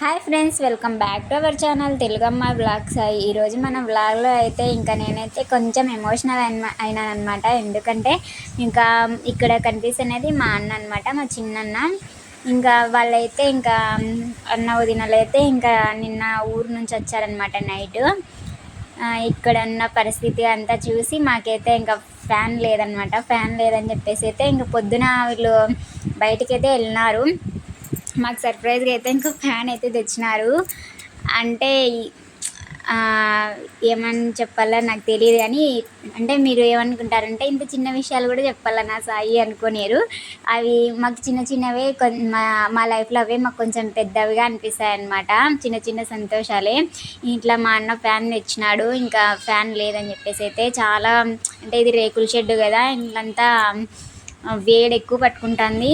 Hi friends welcome back to our channel Telugamma vlogs. ఈరోజు మన బ్లాగ్లో అయితే ఇంకా నేనైతే కొంచెం ఎమోషనల్ అయినా అనమాట ఎందుకంటే ఇంకా ఇక్కడ కనిపిస్తున్నది మా అన్న అనమాట మా చిన్నన్న. ఇంకా వాళ్ళైతే ఇంకా అన్న వదినలు అయితే ఇంకా నిన్న ఊరు నుంచి వచ్చారనమాట నైట్ ఇక్కడ ఉన్న పరిస్థితి అంతా చూసి మాకైతే ఇంకా ఫ్యాన్ లేదనమాట ఫ్యాన్ లేదని చెప్పేసి అయితే ఇంక పొద్దున వీళ్ళు బయటికైతే వెళ్ళినారు. మాకు సర్ప్రైజ్గా అయితే ఇంకో ఫ్యాన్ అయితే తెచ్చినారు. అంటే ఏమని చెప్పాలో నాకు తెలియదు కానీ అంటే మీరు ఏమనుకుంటారంటే ఇంత చిన్న విషయాలు కూడా చెప్పాలా నా సాయి అనుకోలేరు అవి మాకు చిన్న చిన్నవే మా మా లైఫ్లో అవే మాకు కొంచెం పెద్దవిగా అనిపిస్తాయి అన్నమాట చిన్న చిన్న సంతోషాలే. ఇంట్లో మా అన్న ఫ్యాన్ తెచ్చినాడు ఇంకా ఫ్యాన్ లేదని చెప్పేసి అయితే చాలా అంటే ఇది రేకుల షెడ్ కదా ఇంట్లంతా వేడి ఎక్కువ పట్టుకుంటుంది.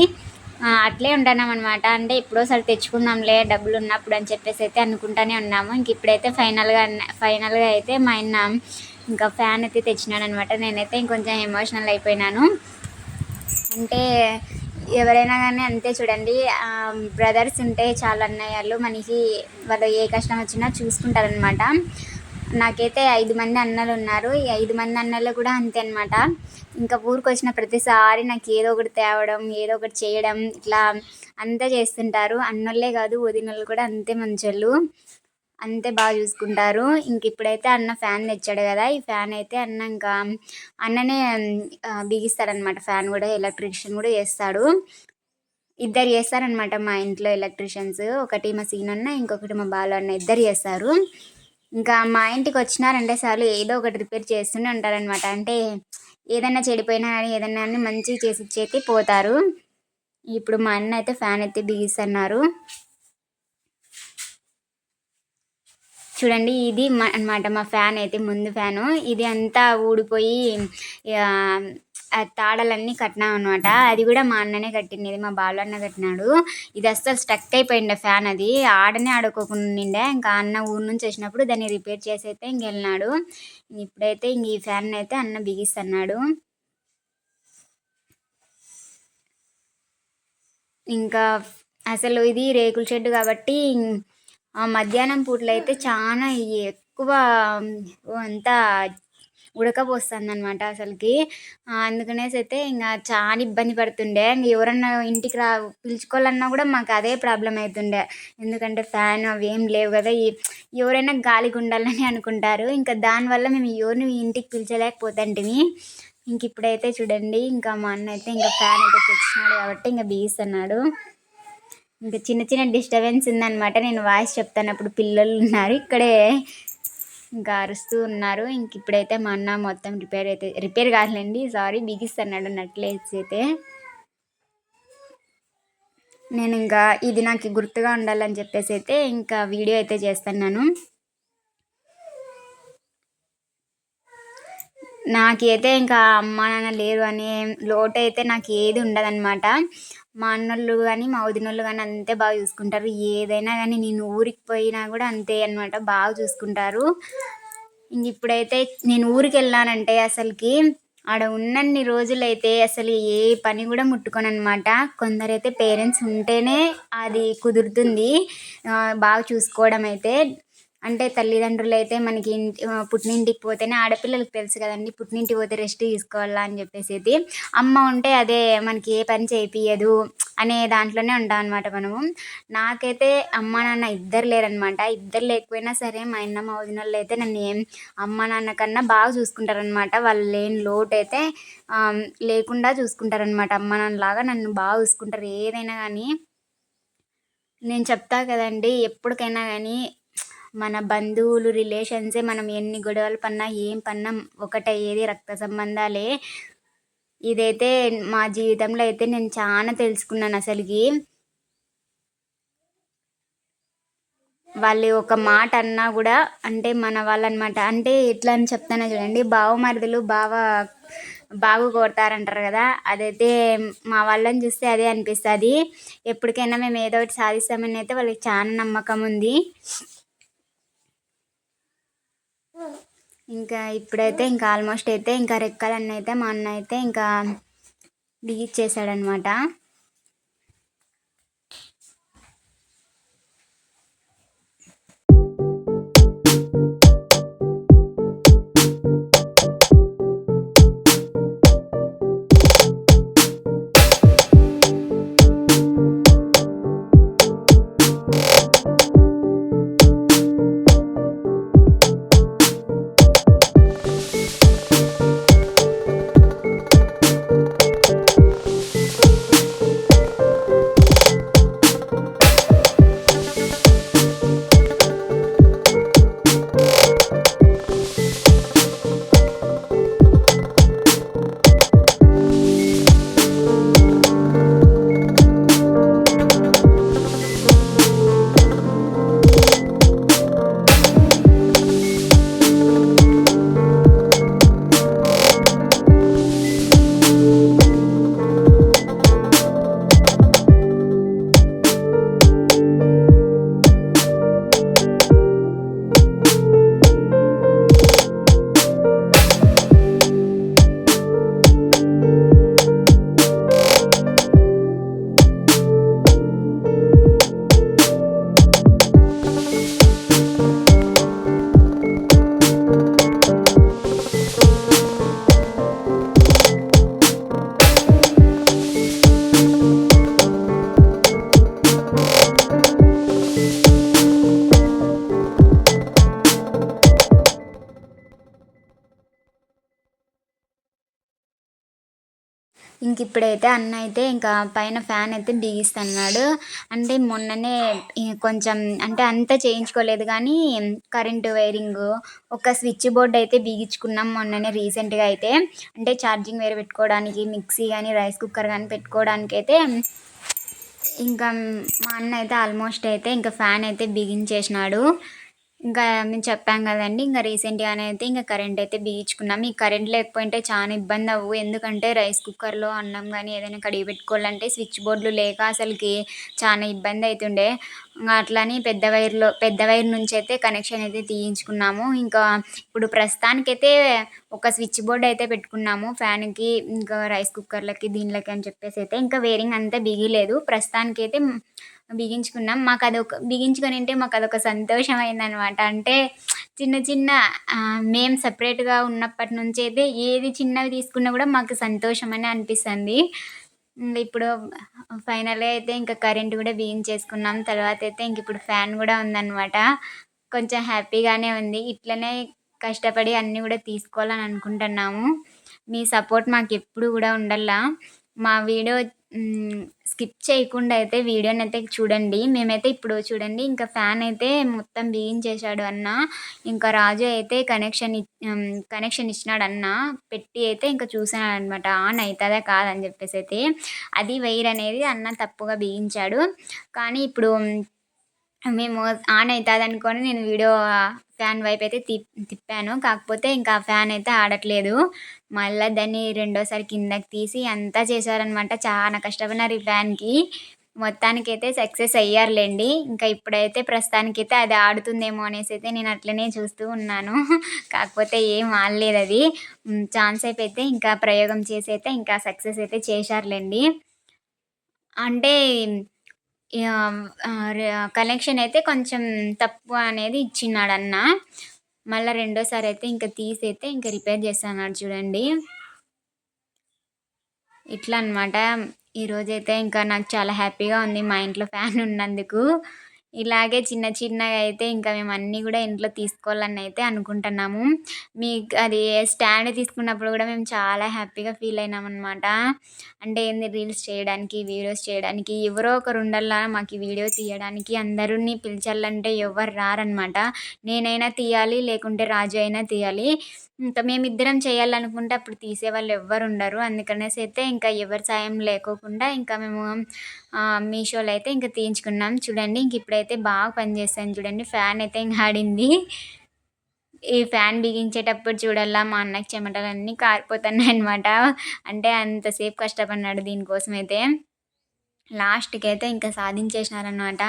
అట్లే ఉంటున్నాం అనమాట అంటే ఎప్పుడోసారి తెచ్చుకుందాంలే డబ్బులు ఉన్నప్పుడు అని చెప్పేసి అయితే అనుకుంటానే ఉన్నాము. ఇంక ఇప్పుడైతే ఫైనల్గా ఫైనల్గా అయితే మా ఆయన ఇంకా ఫ్యాన్ అయితే తెచ్చినాడు అనమాట నేనైతే ఇంకొంచెం ఎమోషనల్ అయిపోయినాను. అంటే ఎవరైనా కానీ అంతే చూడండి బ్రదర్స్ ఉంటే చాలా అన్నయ్యలు మనకి వాళ్ళు ఏ కష్టం వచ్చినా చూసుకుంటారనమాట. నాకైతే ఐదు మంది అన్నలు ఉన్నారు. ఈ ఐదు మంది అన్నలు కూడా అంతే అనమాట ఇంకా ఊరికి వచ్చిన ప్రతిసారి నాకు ఏదో ఒకటి తేవడం ఏదో ఒకటి చేయడం ఇట్లా అంతా చేస్తుంటారు. అన్నోళ్ళే కాదు వదినలు కూడా అంతే మంచోళ్ళు. అంతే బాగా చూసుకుంటారు. ఇంక ఇప్పుడైతే అన్న ఫ్యాన్ తెచ్చాడు కదా. ఈ ఫ్యాన్ అయితే అన్న ఇంకా అన్ననే బిగిస్తాడనమాట ఫ్యాన్ కూడా ఎలక్ట్రీషియన్ కూడా చేస్తాడు. ఇద్దరు చేస్తారనమాట మా ఇంట్లో ఎలక్ట్రీషియన్స్. ఒకటి మా సీనన్న ఇంకొకటి మా బాలు అన్న ఇద్దరు చేస్తారు. ఇంకా మా ఇంటికి వచ్చినారంటే సార్లు ఏదో ఒకటి రిపేర్ చేస్తూనే ఉంటారనమాట అంటే ఏదైనా చెడిపోయినా కానీ ఏదైనా కానీ మంచిగా చేసి ఇచ్చేసి పోతారు. ఇప్పుడు మా అన్న అయితే ఫ్యాన్ అయితే బిగిస్తున్నారు. చూడండి ఇది అనమాట మా ఫ్యాన్ అయితే ముందు ఫ్యాను. ఇది అంతా ఊడిపోయి తాడలన్నీ కట్టినాం అనమాట అది కూడా మా అన్ననే కట్టింది. మా బాలు అన్న కట్టినాడు. ఇది అస్సలు స్టక్ అయిపోయిండే ఫ్యాన్ అది. ఆడనే ఆడుకోకుండా ఇంకా అన్న ఊరు నుంచి వచ్చినప్పుడు దాన్ని రిపేర్ చేసి అయితే ఇంకెళ్ళినాడు ఇప్పుడైతే ఇంక ఈ ఫ్యాన్ అయితే అన్న బిగిస్తున్నాడు. ఇంకా అసలు ఇది రేకుల షెడ్ కాబట్టి మధ్యాహ్నం పూటలో అయితే చాలా ఎక్కువ అంతా ఉడకపోస్తుంది అనమాట అసలుకి అందుకనేసి అయితే ఇంకా చాలా ఇబ్బంది పడుతుండే. ఎవరన్నా ఇంటికి రా పిలుచుకోవాలన్నా కూడా మాకు అదే ప్రాబ్లం అవుతుండే ఎందుకంటే ఫ్యాన్ అవి ఏం లేవు కదా ఎవరైనా గాలికి ఉండాలని అనుకుంటారు. ఇంకా దానివల్ల మేము ఎవరిని ఇంటికి పిలిచలేకపోతుంటిమి. ఇంక ఇప్పుడైతే చూడండి ఇంకా మా అన్న అయితే ఇంకా ఫ్యాన్ అయితే తెచ్చినాడు కాబట్టి ఇంకా బీస్తున్నాడు. ఇంకా చిన్న చిన్న డిస్టర్బెన్స్ ఉందన్నమాట. నేను వాయిస్ చెప్తాను అప్పుడు పిల్లలు ఉన్నారు. ఇక్కడే ఇంకా అరుస్తూ ఉన్నారు. ఇంక ఇప్పుడైతే మా అన్న మొత్తం రిపేర్ అయితే రిపేర్ కాదులేండి సారీ బిగిస్తున్నాడు నట్లేసి అయితే నేను ఇంకా ఇది నాకు గుర్తుగా ఉండాలని చెప్పేసి అయితే ఇంకా వీడియో అయితే చేస్తున్నాను. నాకైతే ఇంకా అమ్మ నాన్న లేరు అనే లోటు అయితే నాకు ఏది ఉండదన్నమాట. మా అన్నోళ్ళు కానీ మా వదినోళ్ళు కానీ అంతే బాగా చూసుకుంటారు. ఏదైనా కానీ నేను ఊరికి పోయినా కూడా అంతే అనమాట బాగా చూసుకుంటారు. ఇంక ఇప్పుడైతే నేను ఊరికి వెళ్ళానంటే అసలుకి ఆడ ఉన్నన్ని రోజులైతే అసలు ఏ పని కూడా ముట్టుకొని అనమాట కొందరైతే పేరెంట్స్ ఉంటేనే అది కుదురుతుంది. బాగా చూసుకోవడం అయితే అంటే తల్లిదండ్రులు అయితే మనకి ఇంటి పుట్టినింటికి పోతేనే ఆడపిల్లలకు తెలుసు కదండి. పుట్టినింటికి పోతే రెస్ట్ తీసుకోవాలా అని చెప్పేసి అమ్మ ఉంటే అదే మనకి ఏ పని చేయించదు అనే దాంట్లోనే ఉంటాం అనమాట మనము. నాకైతే అమ్మ నాన్న ఇద్దరు లేరనమాట ఇద్దరు లేకపోయినా సరే మా అన్న మా వదినలు అయితే నన్ను ఏం అమ్మ నాన్న కన్నా బాగా చూసుకుంటారనమాట వాళ్ళు లేని లోటు అయితే లేకుండా చూసుకుంటారనమాట అమ్మ నాన్నలాగా నన్ను బాగా చూసుకుంటారు. ఏదైనా కానీ నేను చెప్తా కదండి ఎప్పటికైనా కానీ మన బంధువులు రిలేషన్సే మనం ఎన్ని గొడవలు పన్నా ఏం పన్నా ఒకటయ్యేది రక్త సంబంధాలే. ఇదైతే మా జీవితంలో అయితే నేను చాలా తెలుసుకున్నాను అసలుకి. వాళ్ళు ఒక మాట అన్నా కూడా అంటే మన వాళ్ళు అనమాట అంటే ఎట్లా అని చెప్తానో చూడండి. బావమరుదులు బావ బాగు కొడతారంటారు కదా. అదైతే మా వాళ్ళని చూస్తే అదే అనిపిస్తుంది. ఎప్పటికైనా మేము ఏదో ఒకటి సాధిస్తామని అయితే వాళ్ళకి చాలా నమ్మకం ఉంది. ఇంకా ఇప్పుడైతే ఇంకా ఆల్మోస్ట్ అయితే ఇంకా రెక్కలన్నీ అయితే మా అన్న అయితే ఇంకా బిగిచ్చేసాడనమాట ఇంక ఇప్పుడైతే అన్న అయితే ఇంకా పైన ఫ్యాన్ అయితే బిగిస్తున్నాడు. అంటే మొన్ననే కొంచెం అంటే అంతా చేయించుకోలేదు కానీ కరెంటు వైరింగ్ ఒక స్విచ్ బోర్డ్ అయితే బిగించుకున్నాం మొన్ననే రీసెంట్గా అయితే. అంటే ఛార్జింగ్ వేరే పెట్టుకోవడానికి మిక్సీ కానీ రైస్ కుక్కర్ కానీ పెట్టుకోవడానికి అయితే ఇంకా మా అన్న అయితే ఆల్మోస్ట్ అయితే ఇంకా ఫ్యాన్ అయితే బిగించేసినాడు. ఇంకా మేము చెప్పాం కదండి ఇంకా రీసెంట్గానే అయితే ఇంకా కరెంట్ అయితే బిగించుకున్నాం. ఈ కరెంట్ లేకపోయింటే చాలా ఇబ్బంది అవ్వు. ఎందుకంటే రైస్ కుక్కర్లో అన్నం కానీ ఏదైనా కడిగి పెట్టుకోవాలంటే స్విచ్ బోర్డులు లేక అసలుకి చాలా ఇబ్బంది అవుతుండే ఇంకా అట్లని పెద్ద వైర్లో పెద్ద వైర్ నుంచి అయితే కనెక్షన్ అయితే తీయించుకున్నాము. ఇంకా ఇప్పుడు ప్రస్తుతానికైతే ఒక స్విచ్ బోర్డ్ అయితే పెట్టుకున్నాము. ఫ్యాన్కి ఇంకా రైస్ కుక్కర్లకి దీనిలకి అని చెప్పేసి అయితే ఇంకా వేరింగ్ అంతా బిగిలేదు. ప్రస్తుతానికైతే బిగించుకున్నాం. మాకు అదొక బిగించుకొని ఉంటే మాకు అదొక సంతోషం అయిందనమాట అంటే చిన్న చిన్న మేము సపరేట్గా ఉన్నప్పటి నుంచి అయితే ఏది చిన్నవి తీసుకున్నా కూడా మాకు సంతోషం అని అనిపిస్తుంది ఇప్పుడు ఫైనల్గా అయితే ఇంకా కరెంట్ కూడా బిగించేసుకున్నాం. తర్వాత అయితే ఇంక ఇప్పుడు ఫ్యాన్ కూడా ఉందన్నమాట కొంచెం హ్యాపీగానే ఉంది. ఇట్లనే కష్టపడి అన్నీ కూడా తీసుకోవాలని అనుకుంటున్నాము మీ సపోర్ట్ మాకు ఎప్పుడు కూడా ఉండల్లా. మా వీడియో స్కిప్ చేయకుండా అయితే వీడియోని అయితే చూడండి. మేమైతే ఇప్పుడు చూడండి ఇంకా ఫ్యాన్ అయితే మొత్తం బిగించేశాడు అన్న. ఇంకా రాజు అయితే కనెక్షన్ కనెక్షన్ ఇచ్చినాడు అన్న. పెట్టి అయితే ఇంకా చూసాను అనమాట ఆన్ అవుతుందా కాదని చెప్పేసి అయితే. అది వైర్ అనేది అన్న తప్పుగా బిగించాడు. కానీ ఇప్పుడు మేము ఆన్ అవుతుంది అనుకొని నేను వీడియో ఫ్యాన్ వైపు అయితే తిప్ తిప్పాను. కాకపోతే ఇంకా ఫ్యాన్ అయితే ఆడట్లేదు. మళ్ళీ దాన్ని రెండోసారి కిందకి తీసి అంతా చేశారనమాట. చాలా కష్టపడినారు ఈ ఫ్యాన్కి. మొత్తానికైతే సక్సెస్ అయ్యారులేండి. ఇంకా ఇప్పుడైతే ప్రస్తుతానికైతే అది ఆడుతుందేమో అనేసి అయితే నేను అట్లనే చూస్తూ ఉన్నాను. కాకపోతే ఏం ఆడలేదు అది. ఛాన్స్ అయితే ఇంకా ప్రయోగం చేసి అయితే ఇంకా సక్సెస్ అయితే చేశారులేండి. అంటే కనెక్షన్ అయితే కొంచెం తక్కువ అనేది ఇచ్చినాడు అన్న మళ్ళీ రెండోసారి అయితే ఇంకా తీసి అయితే ఇంకా రిపేర్ చేస్తున్నాడు చూడండి. ఇట్లా అనమాట ఈరోజైతే ఇంకా నాకు చాలా హ్యాపీగా ఉంది మా ఇంట్లో ఫ్యాన్ ఉన్నందుకు. ఇలాగే చిన్న చిన్నగా అయితే ఇంకా మేము అన్నీ కూడా ఇంట్లో తీసుకోవాలని అయితే అనుకుంటున్నాము. మీకు అది స్టాండ్ తీసుకున్నప్పుడు కూడా మేము చాలా హ్యాపీగా ఫీల్ అయినాం అనమాట అంటే ఏంది రీల్స్ చేయడానికి వీడియోస్ చేయడానికి ఎవరో ఒకరు ఉండాలా మాకు వీడియో తీయడానికి అందరినీ పిలిచాలంటే ఎవరు రారనమాట నేనైనా తీయాలి లేకుంటే రాజు అయినా తీయాలి. ఇంకా మేమిద్దరం చేయాలనుకుంటే అప్పుడు తీసేవాళ్ళు ఎవ్వరు ఉండరు. అందుకనేసి అయితే ఇంకా ఎవరి సాయం లేకోకుండా ఇంకా మేము మీషోలో అయితే ఇంకా తీయించుకున్నాం. చూడండి ఇంక ఇప్పుడైతే బాగా పనిచేస్తాను చూడండి. ఫ్యాన్ అయితే ఇంకా ఆడింది. ఈ ఫ్యాన్ బిగించేటప్పుడు చూడాలా మా అన్నకి చెమటలన్నీ కారిపోతున్నాయి అనమాట అంటే అంతసేపు కష్టపడినాడు దీనికోసం అయితే లాస్ట్కి అయితే ఇంకా సాధించేసినారనమాట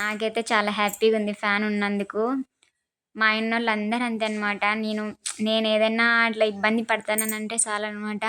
నాకైతే చాలా హ్యాపీగా ఉంది ఫ్యాన్ ఉన్నందుకు. మా ఆయన వాళ్ళు అందరూ అంతే అనమాట నేను నేను ఏదైనా అట్లా ఇబ్బంది పడతానని అంటే చాలన్నమాట